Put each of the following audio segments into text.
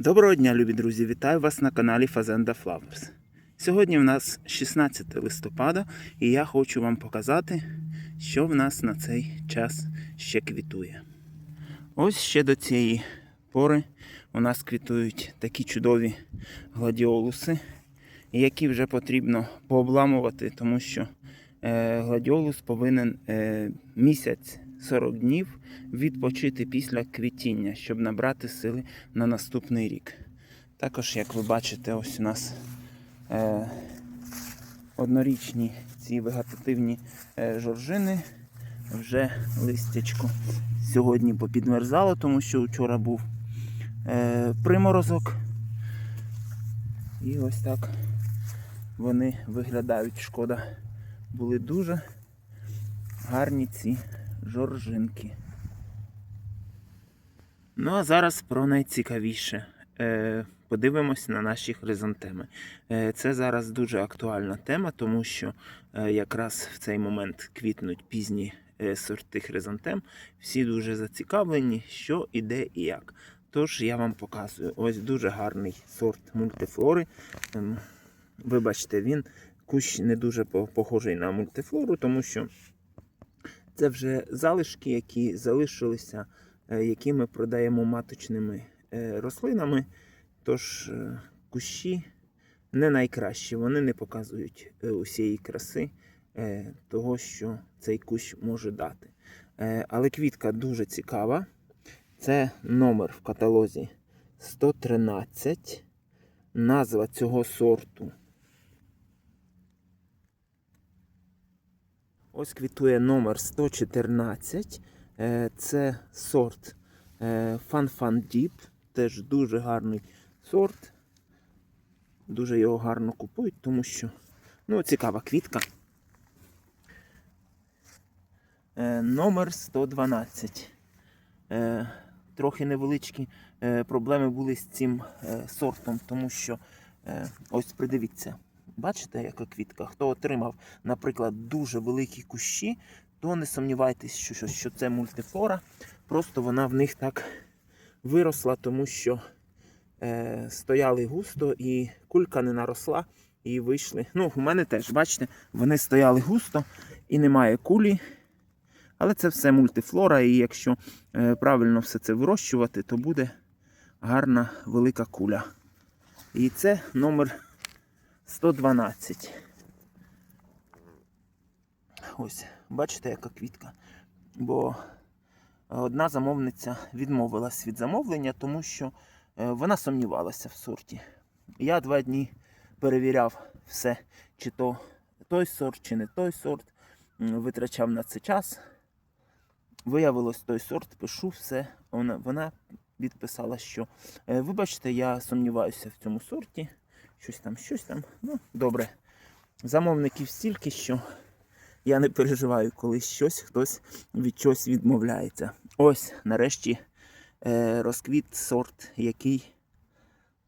Доброго дня, любі друзі! Вітаю вас на каналі Fazenda Flowers. Сьогодні в нас 16 листопада, і я хочу вам показати, що в нас на цей час ще квітує. Ось ще до цієї пори у нас квітують такі чудові гладіолуси, які вже потрібно пообламувати, тому що е, гладіолус повинен е, місяць 40 днів відпочити після квітіння, щоб набрати сили на наступний рік. Також, як ви бачите, ось у нас е, однорічні ці вегетативні е, жоржини. Вже листячко сьогодні попідмерзало, тому що вчора був е, приморозок. І ось так вони виглядають. Шкода, були дуже гарні ці жоржинки. Ну а зараз про найцікавіше. Е, подивимось на наші хризантеми. Е, це зараз дуже актуальна тема, тому що е, якраз в цей момент квітнуть пізні е, сорти хризантем. Всі дуже зацікавлені, що і де і як. Тож я вам показую ось дуже гарний сорт мультифлори. Ем, Вибачте, він кущ не дуже похожий на мультифлору, тому що це вже залишки, які залишилися, е, які ми продаємо маточними е, рослинами. Тож е, кущі не найкращі, вони не показують усієї краси того, що цей кущ може дати. Але квітка дуже цікава. Це номер в каталозі 113. Назва цього сорту. Ось квітує номер 114. Е, Це сорт е, Fan Fan Deep. Теж дуже гарний сорт. Дуже його гарно купують, тому що ну, цікава квітка. Е, Номер 112. Е, Трохи невеличкі е, проблеми були з цим е, сортом, тому що е, ось придивіться. Бачите, яка квітка? Хто отримав, наприклад, дуже великі кущі, то не сумнівайтесь, що, що, що це мультифлора. Просто вона в них так виросла, тому що е, стояли густо і кулька не наросла і вийшли. Ну, у мене теж, бачите, вони стояли густо і немає кулі. Але це все мультифлора, і якщо е, правильно все це вирощувати, то буде гарна велика куля. І це номер 112. Ось, бачите, яка квітка. Бо одна замовниця відмовилась від замовлення, тому що е, вона сумнівалася в сорті. Я два дні перевіряв все, чи то той сорт, чи не той сорт. Витрачав на це час. Виявилось той сорт, пишу все. Вона, вона відписала, що е, вибачте, я сумніваюся в цьому сорті. Щось там, щось там. Ну, добре. Замовників стільки, що я не переживаю, коли щось хтось від чогось відмовляється. Ось, нарешті, е, розквіт сорт, який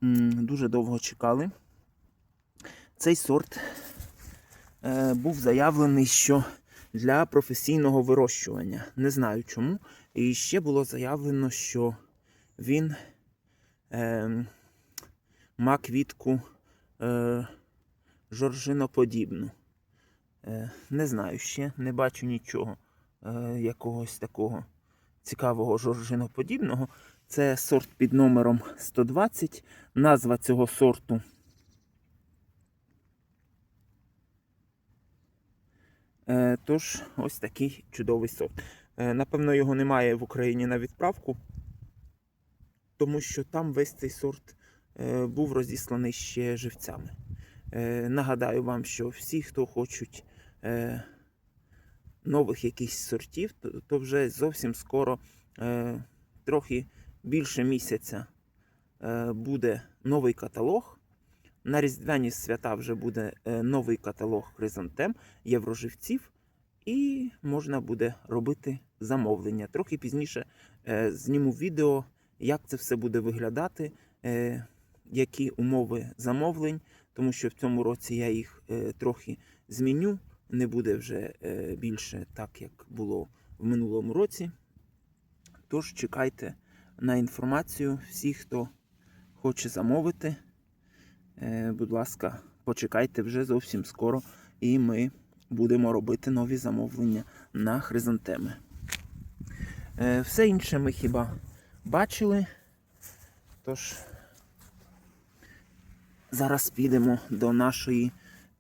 дуже довго чекали. Цей сорт е, був заявлений, що для професійного вирощування. Не знаю чому. І ще було заявлено, що він е, ма квітку е, жоржиноподібну. Е, не знаю ще, не бачу нічого е, якогось такого цікавого жоржиноподібного. Це сорт під номером 120. Назва цього сорту. Тож, ось такий чудовий сорт. Напевно, його немає в Україні на відправку, тому що там весь цей сорт був розісланий ще живцями. Е, Нагадаю вам, що всі, хто хочуть е, нових якихось сортів, то, вже зовсім скоро, е, трохи більше місяця, е, буде новий каталог. На Різдвяні свята вже буде е, новий каталог хризантем, євроживців, і можна буде робити замовлення. Трохи пізніше е, зніму відео, як це все буде виглядати, е, які умови замовлень, тому що в цьому році я їх е, трохи зміню. Не буде вже е, більше так, як було в минулому році. Тож чекайте на інформацію всі, хто хоче замовити, е, будь ласка, почекайте вже зовсім скоро, і ми будемо робити нові замовлення на хризантеми. Все інше ми хіба бачили. Тож зараз підемо до нашої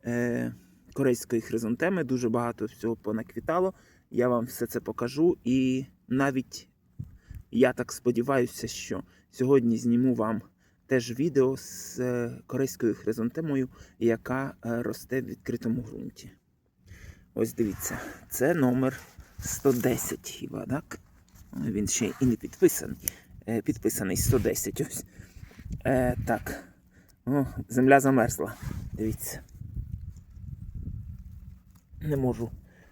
е, корейської хризантеми. Дуже багато всього понаквітало. Я вам все це покажу. І навіть я так сподіваюся, що сьогодні зніму вам теж відео з е, корейською хризантемою, яка е, росте в відкритому ґрунті. Ось дивіться, це номер 110 хіба, так? Він ще і не підписаний. Е, Підписаний 110 ось. Е, так. О, земля замерзла. Дивіться. Не можу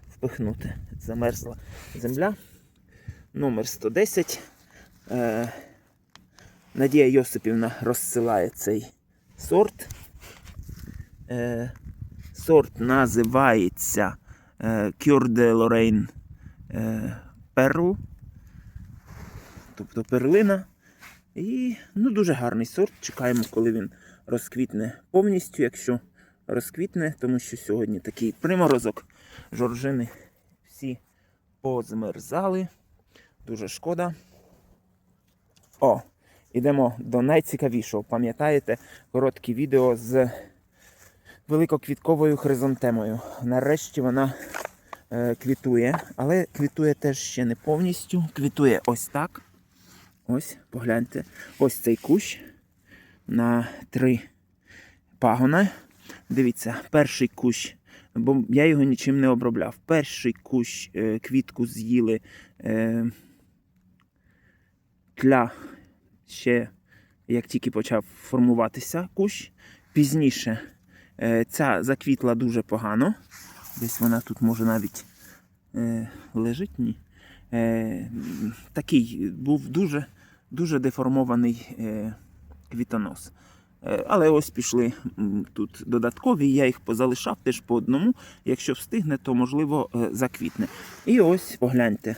впихнути. Замерзла земля. Номер 110. Е, Надія Йосипівна розсилає цей сорт. Е, сорт називається е, Cure de Lorraine е, Pearl. Тобто перлина. І ну, дуже гарний сорт. Чекаємо, коли він розквітне повністю, якщо розквітне, тому що сьогодні такий приморозок. Жоржини всі позмерзали. Дуже шкода. О, ідемо до найцікавішого. Пам'ятаєте коротке відео з великоквітковою хризантемою. Нарешті вона е, квітує, але квітує теж ще не повністю. Квітує ось так. Ось, погляньте. Ось цей кущ на три пагона. Дивіться, перший кущ, бо я його нічим не обробляв. Перший кущ е, квітку з'їли е, тля ще як тільки почав формуватися кущ. Пізніше е, ця заквітла дуже погано. Десь вона тут може навіть лежить. Ні. Такий був дуже, дуже деформований квітонос. Е, Але ось пішли тут додаткові, я їх позалишав теж по одному. Якщо встигне, то можливо е, заквітне. І ось погляньте.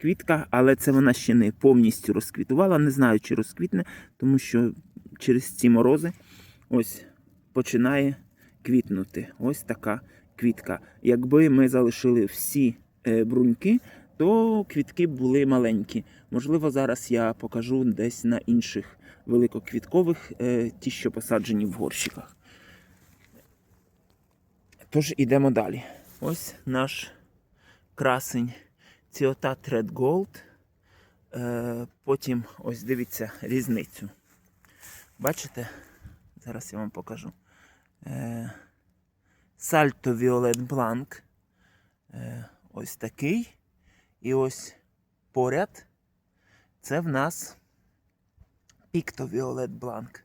Квітка, але це вона ще не повністю розквітувала. Не знаю, чи розквітне, тому що через ці морози ось починає квітнути. Ось така квітка. Якби ми залишили всі е, бруньки, то квітки були маленькі. Можливо, зараз я покажу десь на інших великоквіткових, е, ті, що посаджені в горщиках. Тож ідемо далі. Ось наш красень Ціотат Red Gold. Е, потім ось дивіться різницю. Бачите? Зараз я вам покажу. Е, Сальто Blanc. Е, ось такий. І ось поряд. Це в нас Picto Violet Blanc.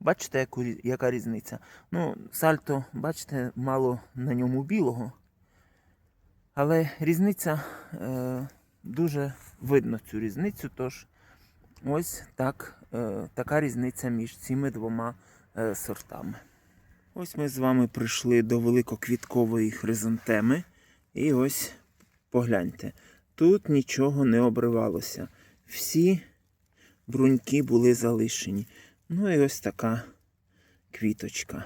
Бачите, яку, яка різниця? Ну, сальто, бачите, мало на ньому білого. Але різниця е, дуже видно цю різницю. Тож ось так, е, така різниця між цими двома е, сортами. Ось ми з вами прийшли до великоквіткової хризантеми. І ось погляньте, тут нічого не обривалося. Всі бруньки були залишені. Ну і ось така квіточка.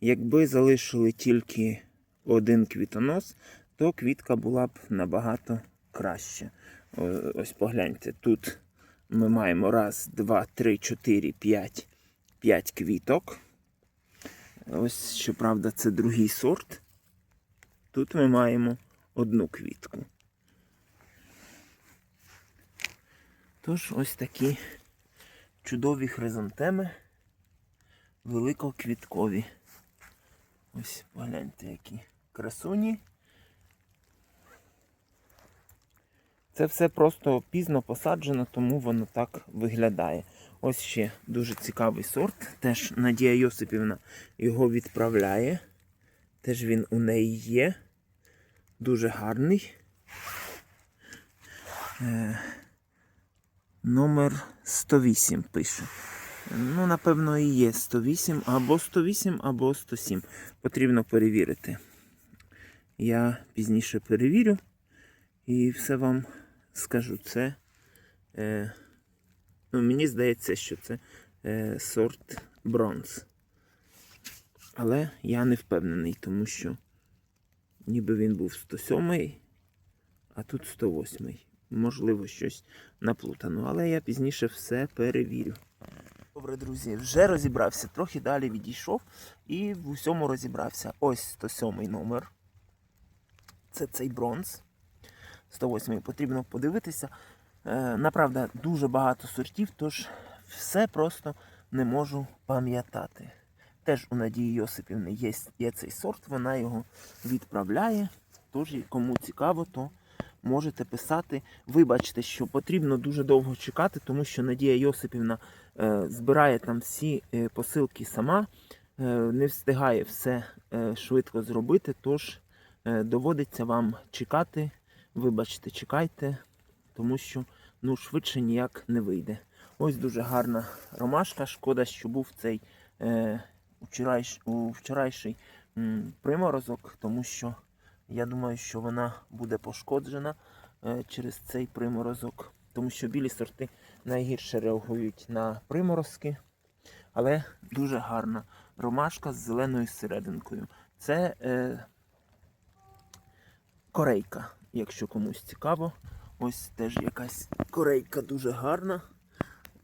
Якби залишили тільки один квітонос, то квітка була б набагато краще. Ось погляньте, тут ми маємо раз, два, три, чотири, п'ять, п'ять квіток. Ось, щоправда, це другий сорт. Тут ми маємо одну квітку. Тож ось такі чудові хризантеми великоквіткові. Ось погляньте, які красуні. Це все просто пізно посаджено, тому воно так виглядає. Ось ще дуже цікавий сорт. Теж Надія Йосипівна його відправляє. Теж він у неї є. Дуже гарний. Номер 108 пише. Ну, напевно, і є 108, або 108, або 107. Потрібно перевірити. Я пізніше перевірю і все вам скажу. Це. Е, ну, мені здається, що це е, сорт бронз. Але я не впевнений, тому що ніби він був 107, а тут 108. Можливо, щось наплутано, але я пізніше все перевірю. Добре, друзі, вже розібрався. Трохи далі відійшов і в усьому розібрався. Ось 107 номер. Це цей бронз. 108 потрібно подивитися. Е, направда, дуже багато сортів, тож все просто не можу пам'ятати. Теж у Надії Йосипівни є, є цей сорт, вона його відправляє. Тож, кому цікаво, то можете писати. Вибачте, що потрібно дуже довго чекати, тому що Надія Йосипівна е, збирає там всі е, посилки сама, е, не встигає все швидко зробити, тож доводиться вам чекати. Вибачте, чекайте, тому що ну, швидше ніяк не вийде. Ось дуже гарна ромашка. Шкода, що був цей е, вчорайш, вчорайший м, приморозок, тому що я думаю, що вона буде пошкоджена е, через цей приморозок, тому що білі сорти найгірше реагують на приморозки. Але дуже гарна ромашка з зеленою серединкою. Це е, корейка, якщо комусь цікаво. Ось теж якась корейка дуже гарна.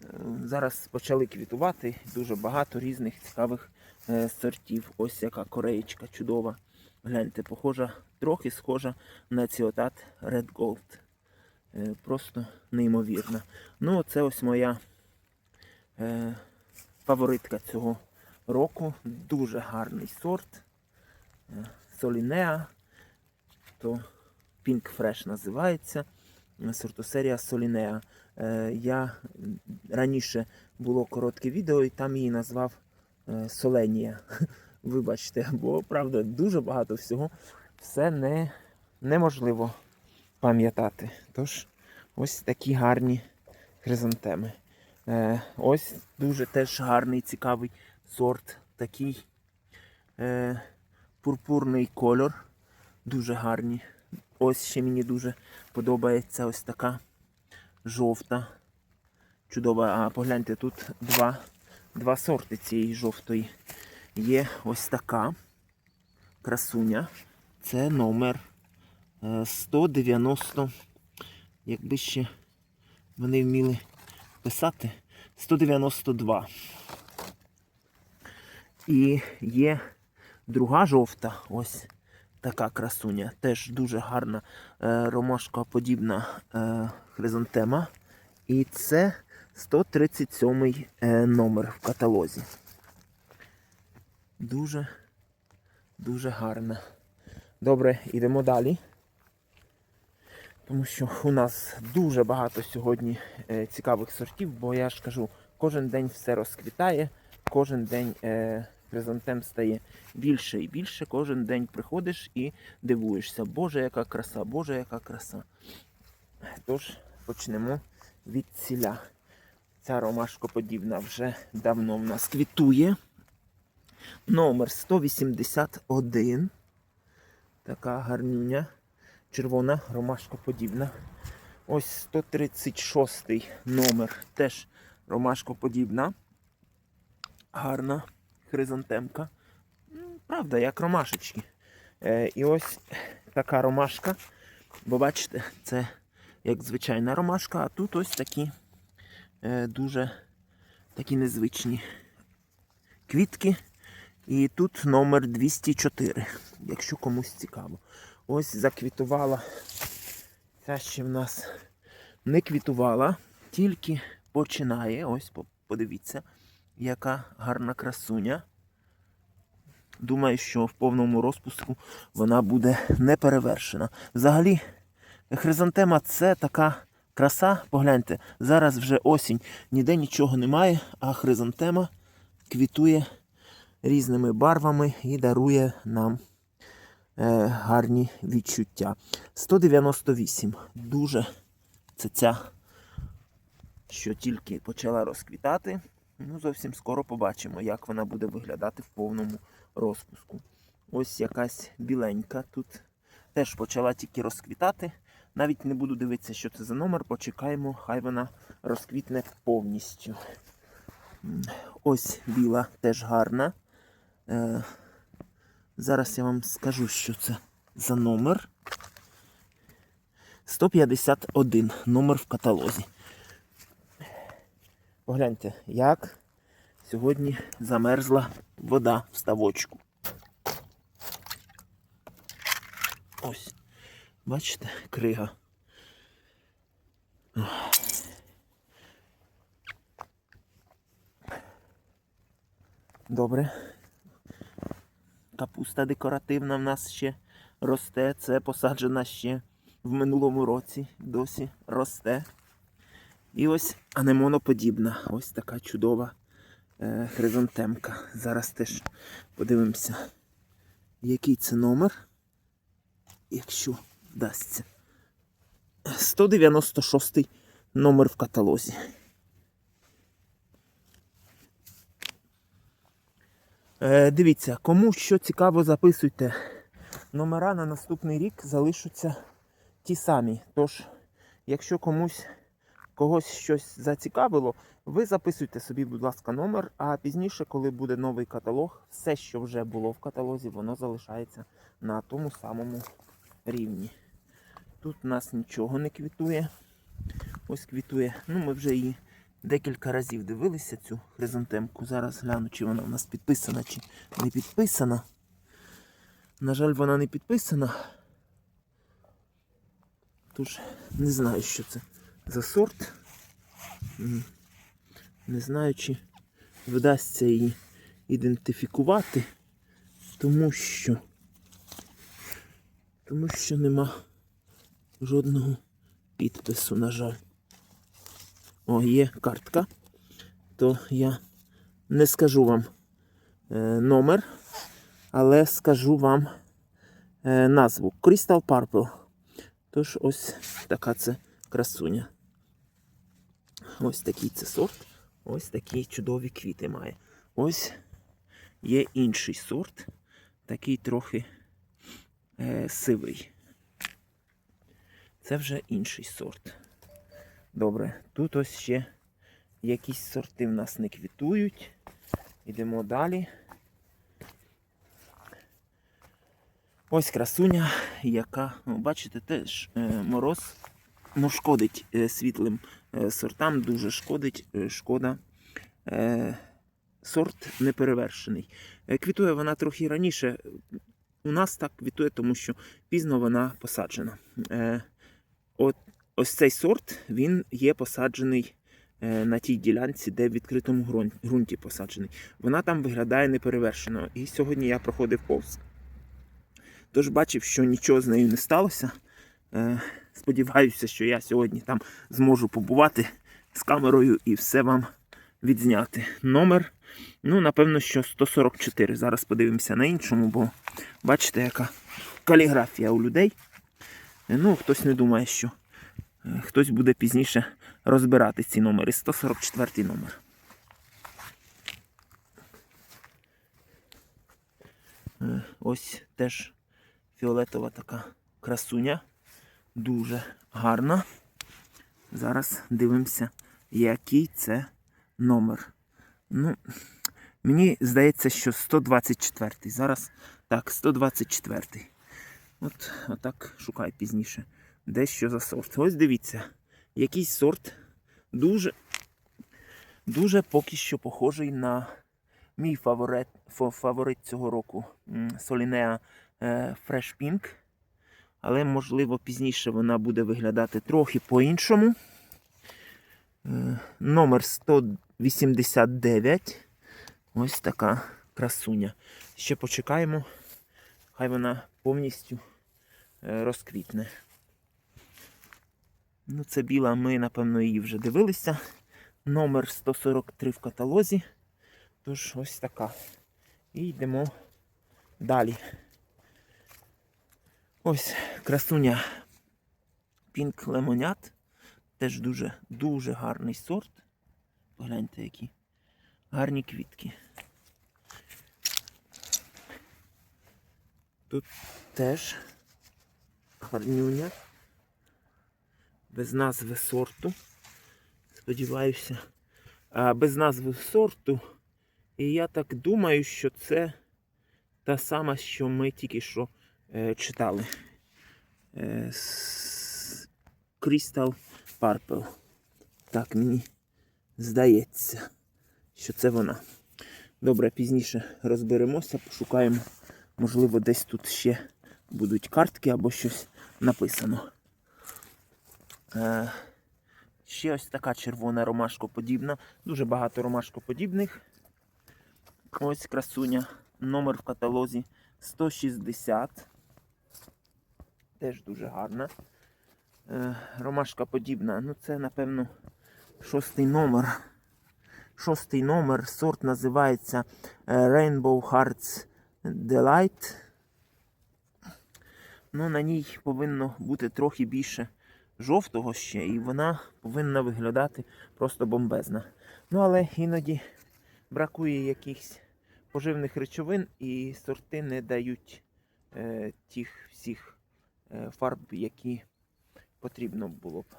Е, Зараз почали квітувати дуже багато різних цікавих е, сортів. Ось яка кореєчка чудова. Гляньте, похожа, трохи схожа на ціотат Red Gold. Е, Просто неймовірна. Ну, це ось моя е, фаворитка цього року. Дуже гарний сорт. Е, Солінеа. То Pink Fresh називається. Сортосерія Солінеа. Е, я раніше було коротке відео і там її назвав Соленія. Вибачте, бо правда дуже багато всього. Все не, неможливо пам'ятати. Тож ось такі гарні хризантеми. Е, ось дуже теж гарний, цікавий сорт. Такий е, пурпурний кольор. Дуже гарні. Ось ще мені дуже подобається ось така жовта. Чудова. А погляньте, тут два, два сорти цієї жовтої. Є ось така красуня. Це номер е, 190. Якби ще вони вміли писати 192. І є друга жовта. Ось така красуня. Теж дуже гарна е, ромашкоподібна е, хризантема. І це 137 е, номер в каталозі. Дуже, дуже гарна. Добре, йдемо далі. Тому що у нас дуже багато сьогодні е, цікавих сортів, бо я ж кажу, кожен день все розквітає, кожен день е, хризантем стає більше і більше. Кожен день приходиш і дивуєшся, Боже, яка краса, Боже, яка краса. Тож почнемо від ціля. Ця ромашкоподібна вже давно в нас квітує. Номер 181. Така гарнюня. Червона ромашкоподібна. Ось 136 номер. Теж ромашкоподібна. Гарна хризантемка. Правда, як ромашечки. Е, і ось така ромашка. Бо бачите, це як звичайна ромашка, а тут ось такі е, дуже такі незвичні квітки. І тут номер 204, якщо комусь цікаво. Ось заквітувала. Ця ще в нас не квітувала, тільки починає. Ось подивіться, яка гарна красуня. Думаю, що в повному розпуску вона буде не перевершена. Взагалі, хризантема це така краса. Погляньте, зараз вже осінь, ніде нічого немає, а хризантема квітує різними барвами і дарує нам е, гарні відчуття. 198. Дуже це ця, що тільки почала розквітати. Ну, зовсім скоро побачимо, як вона буде виглядати в повному розпуску. Ось якась біленька тут теж почала тільки розквітати. Навіть не буду дивитися, що це за номер, почекаємо, хай вона розквітне повністю. Ось біла теж гарна. Е, зараз я вам скажу, що це за номер. 151 номер в каталозі. Погляньте, як сьогодні замерзла вода в ставочку. Ось. Бачите, крига. Добре. Капуста декоративна в нас ще росте. Це посаджена ще в минулому році. Досі росте. І ось анемоноподібна. Ось така чудова е, хризантемка. Зараз теж подивимося, який це номер. Якщо вдасться. 196 номер в каталозі. Е, дивіться, кому що цікаво, записуйте. Номера на наступний рік залишаться ті самі. Тож, якщо комусь когось щось зацікавило, ви записуйте собі, будь ласка, номер, а пізніше, коли буде новий каталог, все, що вже було в каталозі, воно залишається на тому самому рівні. Тут у нас нічого не квітує. Ось квітує. Ну, ми вже її декілька разів дивилися, цю хризантемку. Зараз гляну, чи вона у нас підписана, чи не підписана. На жаль, вона не підписана. Тож не знаю, що це за сорт. Не знаю, чи вдасться її ідентифікувати, тому що тому що нема жодного підпису, на жаль. О, є картка, то я не скажу вам е, номер, але скажу вам е, назву Crystal Purple. Тож ось така це красуня. Ось такий це сорт. Ось такі чудові квіти має. Ось є інший сорт, такий трохи е, сивий. Це вже інший сорт. Добре, тут ось ще якісь сорти в нас не квітують. Йдемо далі. Ось красуня, яка, ну, бачите, теж е, мороз ну, шкодить е, світлим е, сортам, дуже шкодить, шкода. Сорт неперевершений. Квітує вона трохи раніше. У нас так квітує, тому що пізно вона посаджена. От ось цей сорт він є посаджений е, на тій ділянці, де в відкритому ґрунті посаджений. Вона там виглядає неперевершено. І сьогодні я проходив повз. Тож бачив, що нічого з нею не сталося. Е, сподіваюся, що я сьогодні там зможу побувати з камерою і все вам відзняти. Номер, ну, напевно, що 144. Зараз подивимося на іншому, бо бачите, яка каліграфія у людей. Е, Ну, хтось не думає, що хтось буде пізніше розбирати ці номери. 144 номер. Е, Ось теж фіолетова така красуня. Дуже гарна. Зараз дивимося, який це номер. Ну, мені здається, що 124. Зараз так, 124. От, отак шукай пізніше. Де що за сорт. Ось дивіться, якийсь сорт дуже, дуже поки що похожий на мій фаворит, фаворит цього року Солінеа Fresh Pink. Але, можливо, пізніше вона буде виглядати трохи по-іншому. Е, Номер 189. Ось така красуня. Ще почекаємо. Хай вона повністю е, розквітне. Ну, це біла, ми, напевно, її вже дивилися. Номер 143 в каталозі. Тож ось така. І йдемо далі. Ось красуня Pink Lemonade. Теж дуже дуже гарний сорт. Погляньте, які гарні квітки. Тут теж гарнюня. Без назви сорту. Сподіваюся, без назви сорту. І я так думаю, що це та сама, що ми тільки що е, читали. Е, Crystal Purple. Так мені здається, що це вона. Добре, пізніше розберемося, пошукаємо. Можливо, десь тут ще будуть картки або щось написано. Е, ще ось така червона ромашкоподібна. Дуже багато ромашкоподібних. Ось красуня. Номер в каталозі 160. Теж дуже гарна. Е, ромашка подібна. Ну, це, напевно, шостий номер. Шостий номер. Сорт називається е, Rainbow Hearts Delight. Ну, на ній повинно бути трохи більше жовтого ще, і вона повинна виглядати просто бомбезна. Ну, але іноді бракує якихось поживних речовин, і сорти не дають е, тих всіх е, фарб, які потрібно було б.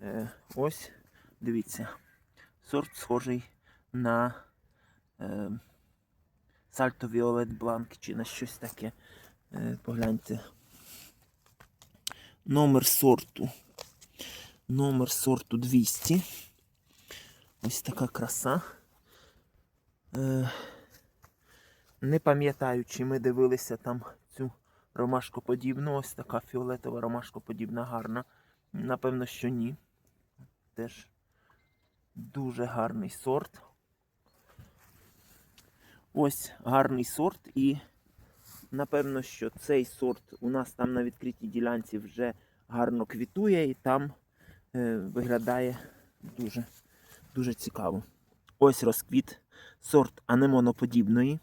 Е, ось, дивіться, сорт схожий на е, Salto Violet Blanc чи на щось таке. Е, погляньте. Номер сорту. Номер сорту 200. Ось така краса. Е, не пам'ятаю, чи ми дивилися там цю ромашкоподібну. Ось така фіолетова ромашкоподібна гарна. Напевно, що ні. Теж дуже гарний сорт. Ось гарний сорт і напевно, що цей сорт у нас там на відкритій ділянці вже гарно квітує і там е, виглядає дуже, дуже цікаво. Ось розквіт сорт анемоноподібної.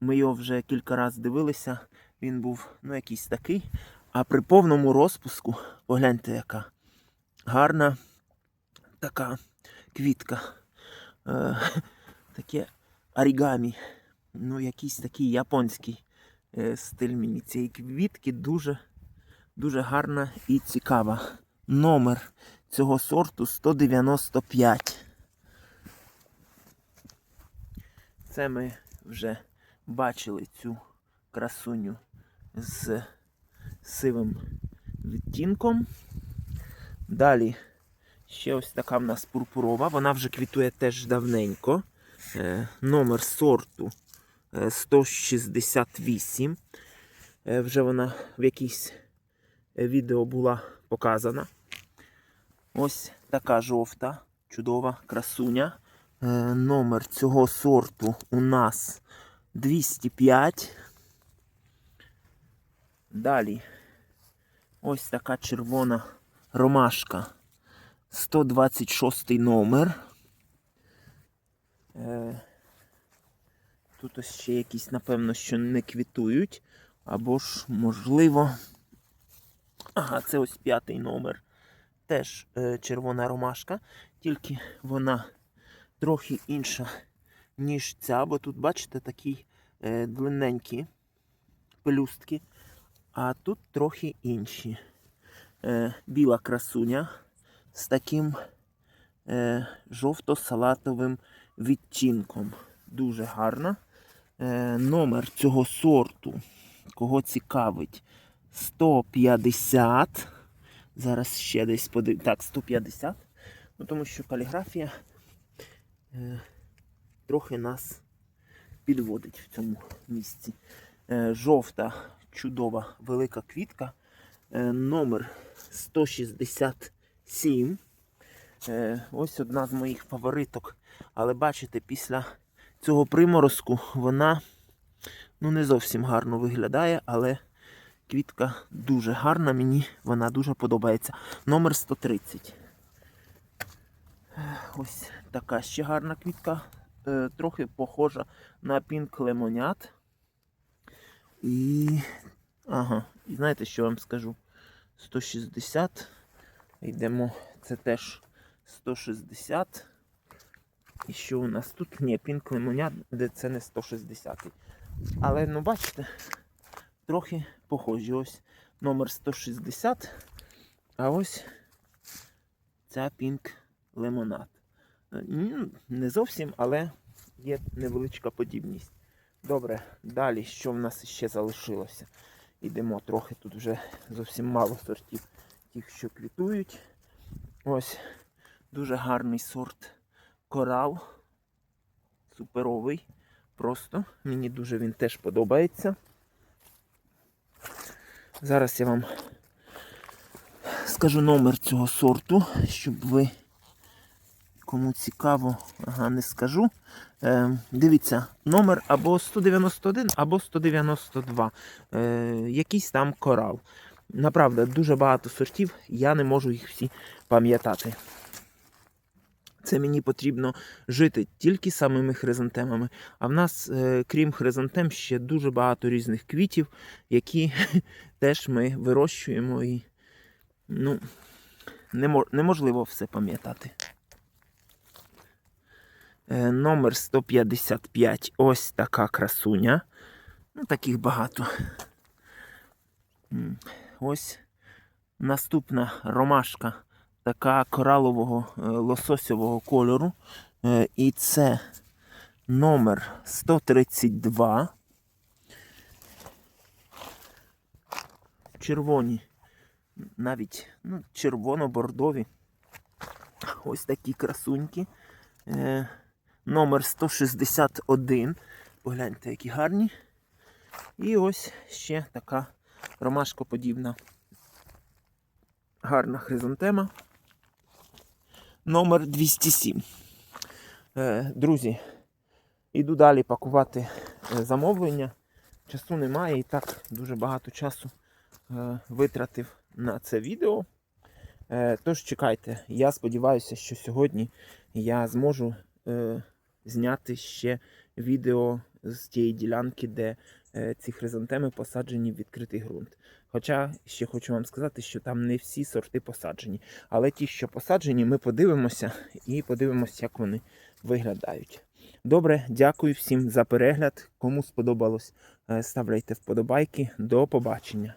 Ми його вже кілька разів дивилися. Він був ну, якийсь такий. А при повному розпуску, погляньте, яка гарна така квітка. Е, таке орігамі. Ну, якийсь такий японський стиль мені цієї квітки дуже, дуже гарна і цікава. Номер цього сорту 195. Це ми вже бачили цю красуню з сивим відтінком. Далі ще ось така в нас пурпурова. Вона вже квітує теж давненько. Е, номер сорту е, 168. Е, вже вона в якійсь е, відео була показана. Ось така жовта, чудова красуня. Е, Номер цього сорту у нас 205. Далі ось така червона ромашка. 126 номер. Тут ось ще якісь, напевно, що не квітують. Або ж, можливо. Ага, це ось п'ятий номер. Теж е, червона ромашка, тільки вона трохи інша, ніж ця, бо тут, бачите, такі е, длинненькі пелюстки, а тут трохи інші. Е, біла красуня з таким е, жовто-салатовим відтінком. Дуже гарна. Е, номер цього сорту, кого цікавить, 150. Зараз ще десь подив... Так, 150. Ну, тому що каліграфія е, трохи нас підводить в цьому місці. Е, жовта, чудова, велика квітка. Е, номер 167. Е, ось одна з моїх фавориток. Але бачите, після цього приморозку вона ну, не зовсім гарно виглядає, але квітка дуже гарна, мені вона дуже подобається. Номер 130. Е, Ось така ще гарна квітка. Е, трохи похожа на пінк лемонят. І. Ага, і знаєте, що вам скажу? 160. Йдемо, це теж 160. І що у нас тут? Ні, пінк лимонят, де це не 160. Але ну бачите, трохи похожі. Ось номер 160. А ось ця пінк лимонад. Не зовсім, але є невеличка подібність. Добре, далі що в нас ще залишилося? Ідемо трохи, тут вже зовсім мало сортів тих, що квітують. Ось дуже гарний сорт корал. Суперовий. Просто. Мені дуже він теж подобається. Зараз я вам скажу номер цього сорту, щоб ви кому цікаво, ага, не скажу. Е, дивіться, номер або 191, або 192. Е, якийсь там корал. Направда, дуже багато сортів, я не можу їх всі пам'ятати. Це мені потрібно жити тільки самими хризантемами. А в нас, е, крім хризантем, ще дуже багато різних квітів, які теж ми вирощуємо і ну, неможливо все пам'ятати. Е, Номер 155. Ось така красуня. Ну, таких багато. Ось наступна ромашка, така коралового е, лососевого кольору. Е, І це номер 132. Червоні, навіть ну, червоно-бордові. Ось такі красуньки. Е, номер 161. Погляньте, які гарні. І ось ще така ромашкоподібна гарна хризантема. Номер 207. Е, друзі, іду далі пакувати е, замовлення. Часу немає і так дуже багато часу е, витратив на це відео. Тож чекайте, я сподіваюся, що сьогодні я зможу зняти ще відео з тієї ділянки, де ці хризантеми посаджені в відкритий ґрунт. Хоча ще хочу вам сказати, що там не всі сорти посаджені. Але ті, що посаджені, ми подивимося і подивимося, як вони виглядають. Добре, дякую всім за перегляд. Кому сподобалось, е, ставляйте вподобайки. До побачення.